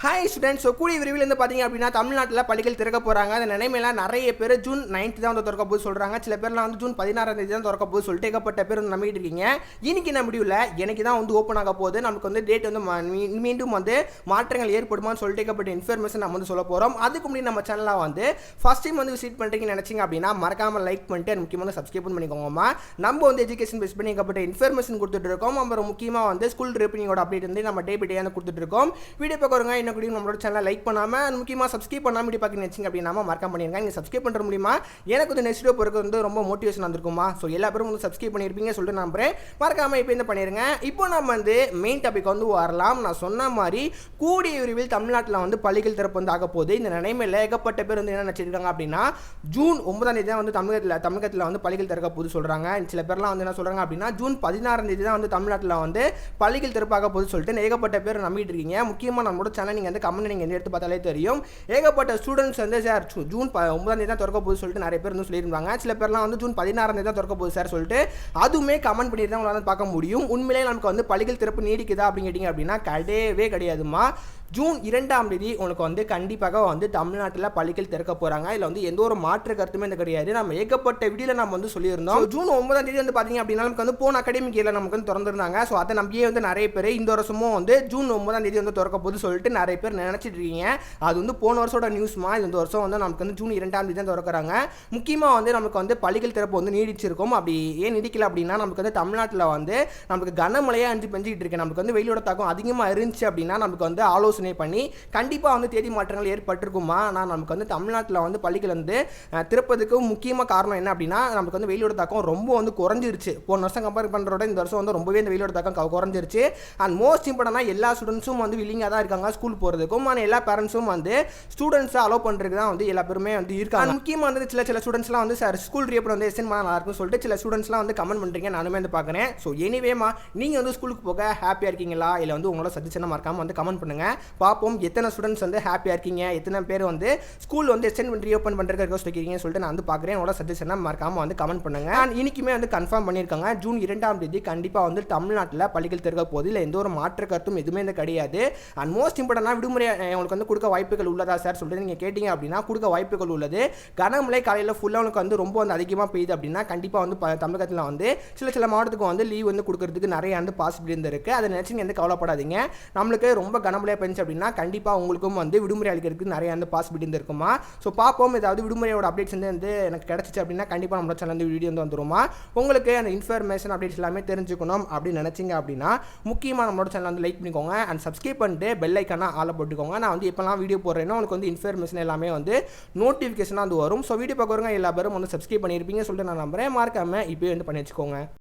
Hi students so கூடிய விரைவில் வந்து பார்த்தீங்க அப்படின்னா தமிழ்நாட்டில் பள்ளிகள் திறக்க போகிறாங்க அந்த நிலைமையெல்லாம் நிறைய பேர் ஜூன் நைன்த் தான் வந்து திறக்க போது சொல்கிறாங்க சில பேர்லாம் வந்து ஜூன் பதினாறாம் தேதி தான் திறக்க போது சொல்லிட்டு ஏகப்பட்ட பேர் வந்து நம்பிட்டு இருக்கீங்க. இன்னைக்கு என்ன முடிவில்? எனக்கு தான் வந்து ஓப்பன் ஆக போகுது. நமக்கு வந்து டேட் வந்து மீ- மீண்டும் வந்து மாற்றங்கள் ஏற்படுமான்னு சொல்லிட்டு ஏகப்பட்ட இன்ஃபர்மேஷன் நம்ம வந்து சொல்ல போகிறோம் அதுக்கு முன்னாடி நம்ம சேனலாக வந்து ஃபஸ்ட் டைம் வந்து விசிட் பண்ணுறீங்கன்னு நினச்சிங்க அப்படின்னா மறக்காமல் லைக் பண்ணிட்டு அது முக்கியமாக சப்ஸ்கிரைப் பண்ணிக்கோங்கம்மா. நம்ம வந்து எஜுகேஷன் பேஸ் பண்ணி ஏகப்பட்ட இன்ஃபர்மேஷன் கொடுத்துட்டு இருக்கோம். அப்புறம் முக்கியமாக வந்து ஸ்கூல் ரிப்பனிங்கோட அப்டேட் வந்து நம்ம டே பை டே வந்து கொடுத்துட்டு இருக்கோம். வீடியோ பார்க்குறவங்க இன்னும் கூட நம்மளோட சேனலை லைக் பண்ணாமல் முக்கியமாக சப்ஸ்கிரைப் பண்ணாமல் இப்படி பார்க்க நினச்சிங்க அப்படின்னா மறக்காம பண்ணிருங்க. நீங்கள் சப்ஸ்கிரைப் பண்ணுற முடியுமா? எனக்கு வந்து நெக்ஸ்ட் வீடியோ போகிறது வந்து ரொம்ப மோட்டிவேஷன் வந்திருக்குமா? ஸோ எல்லா பேரும் வந்து சப்ஸ்கிரைப் பண்ணியிருப்பீங்க சொல்லிட்டு நம்புறேன். மறக்காமல் இப்போ என்ன பண்ணிடுங்க இப்போ நம்ம வந்து மெயின் டாபிக் வந்து வரலாம். நான் சொன்ன மாதிரி கூடிய விரைவில் தமிழ்நாட்டில் வந்து பள்ளிகள் திறப்பு வந்து ஆக போகுது. இந்த நிலைமையில் ஏகப்பட்ட பேர் வந்து என்ன நினச்சிருக்காங்க அப்படின்னா ஜூன் ஒன்பதாம் தேதி தான் வந்து தமிழகத்தில் தமிழகத்தில் வந்து பள்ளிகள் திறக்க போது சொல்கிறாங்க சில பேர்லாம் வந்து என்ன சொல்கிறாங்க அப்படின்னா ஜூன் பதினாறாம் தேதி தான் வந்து தமிழ்நாட்டில் வந்து பள்ளிகள் திறப்பாக போகுது சொல்லிட்டு ஏகப்பட்ட பேர் நம்பிட்டு இருக்கீங்க. முக்கியமாக நம்மளோட சேனல் நீங்கள் வந்து கமெண்ட் நீங்கள் எடுத்து பார்த்தாலே தெரியும். ஏகப்பட்ட ஸ்டூடெண்ட்ஸ் வந்து சார் ஜூ- ஜூன் ப ஒன்பதாம் தேதி தான் திறக்க போகுது சொல்லிட்டு நிறைய பேர் வந்து சொல்லியிருந்தாங்க. சில பேர்லாம் வந்து ஜூன் பதினாறாம் தேதி தான் திறக்க போகுது சார் சொல்லிட்டு. அதுவுமே கமெண்ட் பண்ணிட்டு தான் உங்களால் பார்க்க முடியும். உண்மையிலே நமக்கு வந்து பள்ளிகள் திறப்பு நீடிக்குதா அப்படின்னு கேட்டிங்க அப்படின்னா கிடையவே கிடையாதுமா. ஜூன் இரண்டாம் தேதி உனக்கு வந்து கண்டிப்பாக வந்து தமிழ்நாட்டில் பள்ளிகள் திறக்க போகிறாங்க இதில் வந்து எந்த ஒரு மாற்று கருத்துமே இந்த கிடையாது. நம்ம ஏகப்பட்ட வீடியோவில் நம்ம வந்து சொல்லியிருந்தோம். ஜூன் ஒன்பதாம் தேதி வந்து பார்த்தீங்க அப்படின்னா நமக்கு வந்து போன அகாடமிக் இயரில் நமக்கு வந்து திறந்திருந்தாங்க. ஸோ அதை நம்பியே வந்து நிறைய பேர் இந்த வருஷமும் வந்து ஜூன் ஒன்பதாம் தேதி வந்து திறக்க போகுது சொல்லிட்டு நிறைய பேர் நினச்சிட்டு இருக்கீங்க. அது வந்து போன வருஷோட நியூஸ்மா இது இந்த வருஷம் வந்து நமக்கு வந்து ஜூன் இரண்டாம் தேதி தான் திறக்கிறாங்க. முக்கியமாக வந்து நமக்கு வந்து பள்ளிகள் திறப்பு வந்து நீடிச்சிருக்கும். அப்படி ஏன் நீடிக்கல அப்படின்னா நமக்கு வந்து தமிழ்நாட்டில் வந்து நமக்கு கனமழையாக அஞ்சு பெஞ்சிக்கிட்டு இருக்கு. நமக்கு வந்து வெயிலோட தாக்கம் அதிகமாக இருந்துச்சு அப்படின்னா நமக்கு வந்து ஆலோசனை பண்ணி கண்டிப்பாக வந்து தேதி மாற்றங்கள் ஏற்பட்டிருக்குமா? ஆனால் நமக்கு வந்து தமிழ்நாட்டில் வந்து பள்ளிகள் வந்து திறப்பதுக்கு முக்கியமாக காரணம் என்ன அப்படின்னா நமக்கு வந்து வெயிலோட தாக்கம் ரொம்ப வந்து குறைஞ்சிருச்சு. போன வருஷம் கம்பேர் பண்ணுறோட இந்த வருஷம் வந்து ரொம்பவே இந்த வெயிலோட தாக்கம் குறைஞ்சிருச்சு. அண்ட் மோஸ்ட் இம்பார்ட்டனாக எல்லா ஸ்டூடெண்ட்ஸும் வந்து வில்லிங்காக தான் இருக்காங்க. ஸ்கூல் போகிறதுக்கும் ஆனால் எல்லா பேரண்ட்ஸும் வந்து ஸ்டூடெண்ட்ஸை அலோவ் பண்ணுறதுக்கு தான் வந்து எல்லா பேருமே வந்து இருக்காங்க. முக்கியமாக வந்து சில சில ஸ்டூடெண்ட்ஸ்லாம் வந்து சார் ஸ்கூல் ரீப்பன் வந்து எஸ்என் நல்லா இருக்கும்னு சொல்லிட்டு சில ஸ்டூடெண்ட்ஸ்லாம் வந்து கமெண்ட் பண்ணுறீங்க நானுமே வந்து பார்க்குறேன் ஸோ எனிவேமா நீங்கள் வந்து ஸ்கூலுக்கு போக ஹாப்பியாக இருக்கீங்களா? இல்லை வந்து உங்களோட சஜஷனை மறக்காம வந்து கமெண்ட் பண்ணுங்கள் பார்ப்போம் எத்தனை ஸ்டூடெண்ட்ஸ் வந்து ஹாப்பியாக இருக்கீங்க? எத்தனை பேர் வந்து ஸ்கூல் வந்து எஸ்என் ரீஓப்பன் பண்ணுறதுக்கு ரிக்வஸ்ட் வைக்கிறீங்கன்னு சொல்லிட்டு நான் வந்து பார்க்குறேன் உங்களோட சஜஷனை மறக்காம வந்து கமெண்ட் பண்ணுங்க. அண்ட் இன்னைக்குமே வந்து கன்ஃபார்ம் பண்ணியிருக்காங்க. ஜூன் இரண்டாம் தேதி கண்டிப்பாக வந்து தமிழ்நாட்டில் பள்ளிகள் திறக்க போகுது இல்லை எந்த ஒரு மாற்று கருத்தும் எதுவுமே இந்த கிடையாது. அண்ட் மோஸ்ட் இம்பார்ட்டனாக விடுமுறை உங்களுக்கு வந்து கொடுக்க வாய்ப்புகள் உள்ளதா சார் சொல்லிட்டு நீங்கள் கேட்டீங்க அப்படின்னா கொடுக்க வாய்ப்புகள் உள்ளது. கனமழை காலையில் ஃபுல்லாக உனக்கு வந்து ரொம்ப வந்து அதிகமாக பெய்யுது அப்படின்னா கண்டிப்பாக வந்து தமிழகத்தில் வந்து சில சில மாவட்டத்துக்கு வந்து லீவ் வந்து கொடுக்கறதுக்கு நிறைய வந்து பாசிபிலிட்டி இருந்திருக்கு அதை நினச்சி நீங்கள் வந்து கவலைப்படாதீங்க. நம்மளுக்கு ரொம்ப கனமழையாக பெஞ்சு அப்படின்னா கண்டிப்பாக உங்களுக்கும் வந்து விடுமுறை அளிக்கிறதுக்கு நிறைய வந்து பாசிபிலிட்டி இருந்திருக்குமா ஸோ பார்ப்போம். ஏதாவது விடுமுறையோட அப்டேட்ஸ் வந்து எனக்கு கிடச்சிச்சு அப்படின்னா கண்டிப்பாக நம்மளோட சேனல் வந்து வீடியோ வந்து வந்துருமா? உங்களுக்கு அந்த இன்ஃபர்மேஷன் அப்டேட்ஸ் எல்லாமே தெரிஞ்சுக்கணும் அப்படின்னு நினச்சிங்க அப்படின்னா முக்கியமாக நம்மளோட சேனல் வந்து லைக் பண்ணிக்கோங்க. அண்ட் சப்ஸ்கிரைப் பண்ணிட்டு பெல் ஐக்கான ஆளை போட்டுக்கோங்க. நான் வந்து இப்போலாம் வீடியோ போடுறேன்னா உங்களுக்கு வந்து இன்ஃபர்மேஷன் எல்லாமே வந்து நோட்டிஃபிகேஷனாக வந்து வரும். ஸோ வீடியோ பார்க்குறவங்க எல்லா பேரும் வந்து சப்ஸ்கிரைப் பண்ணியிருப்பீங்க சொல்லிட்டு நான் நம்புகிறேன் மறக்காமல் இப்போயே வந்து பண்ணி வச்சுக்கோங்க.